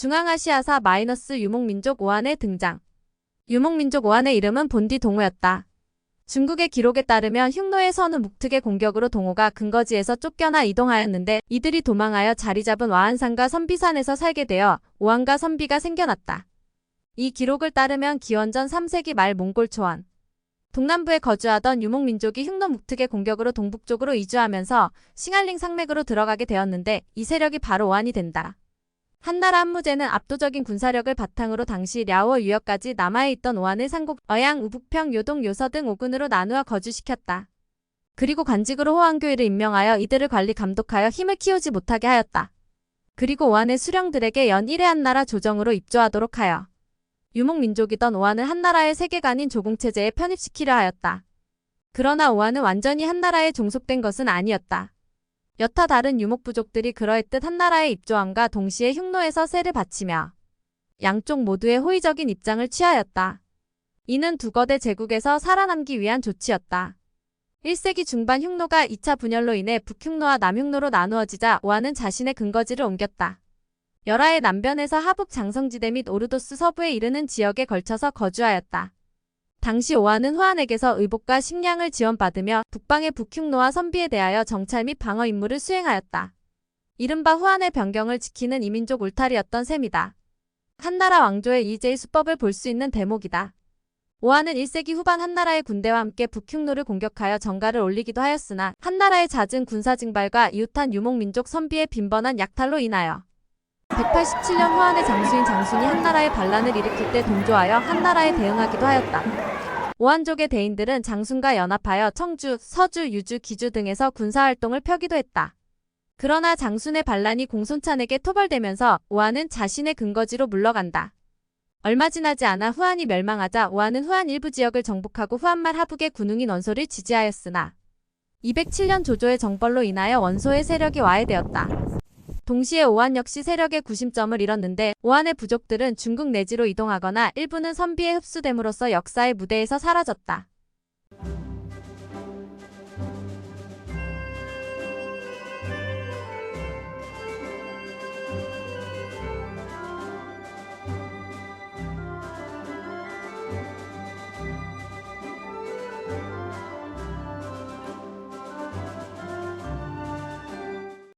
중앙아시아사 마이너스 유목민족 오한의 등장. 유목민족 오한의 이름은 본디 동호였다. 중국의 기록에 따르면 흉노의 선우 묵특의 공격으로 동호가 근거지에서 쫓겨나 이동하였는데 이들이 도망하여 자리 잡은 와한산과 선비산에서 살게 되어 오한과 선비가 생겨났다. 이 기록을 따르면 기원전 3세기 말 몽골 초원 동남부에 거주하던 유목민족이 흉노 묵특의 공격으로 동북쪽으로 이주하면서 싱알링 상맥으로 들어가게 되었는데 이 세력이 바로 오한이 된다. 한나라 한무제는 압도적인 군사력을 바탕으로 당시 랴오 유역까지 남아에 있던 오한을 상국, 어양, 우북평, 요동, 요서 등 5군으로 나누어 거주시켰다. 그리고 관직으로 호황교회를 임명하여 이들을 관리 감독하여 힘을 키우지 못하게 하였다. 그리고 오한의 수령들에게 연 1회 한나라 조정으로 입조하도록 하여 유목민족이던 오한을 한나라의 세계관인 조공체제에 편입시키려 하였다. 그러나 오한은 완전히 한나라에 종속된 것은 아니었다. 여타 다른 유목부족들이 그러했듯 한나라의 입조함과 동시에 흉노에서 세를 바치며 양쪽 모두의 호의적인 입장을 취하였다. 이는 두 거대 제국에서 살아남기 위한 조치였다. 1세기 중반 흉노가 2차 분열로 인해 북흉노와 남흉노로 나누어지자 오한은 자신의 근거지를 옮겼다. 열하의 남변에서 하북 장성지대 및 오르도스 서부에 이르는 지역에 걸쳐서 거주하였다. 당시 오한은 후한에게서 의복과 식량을 지원받으며 북방의 북흉노와 선비에 대하여 정찰 및 방어 임무를 수행하였다. 이른바 후한의 변경을 지키는 이민족 울타리였던 셈이다. 한나라 왕조의 이재의 수법을 볼 수 있는 대목이다. 오한은 1세기 후반 한나라의 군대와 함께 북흉노를 공격하여 정가를 올리기도 하였으나 한나라의 잦은 군사 증발과 이웃한 유목민족 선비의 빈번한 약탈로 인하여 187년 후한의 장수인 장순이 한나라의 반란을 일으킬 때 동조하여 한나라에 대응하기도 하였다. 오한족의 대인들은 장순과 연합하여 청주, 서주, 유주, 기주 등에서 군사활동을 펴기도 했다. 그러나 장순의 반란이 공손찬에게 토벌되면서 오한은 자신의 근거지로 물러간다. 얼마 지나지 않아 후한이 멸망하자 오한은 후한 일부 지역을 정복하고 후한말 하북의 군웅인 원소를 지지하였으나 207년 조조의 정벌로 인하여 원소의 세력이 와해되었다. 동시에 오한 역시 세력의 구심점을 잃었는데 오한의 부족들은 중국 내지로 이동하거나 일부는 선비에 흡수됨으로써 역사의 무대에서 사라졌다.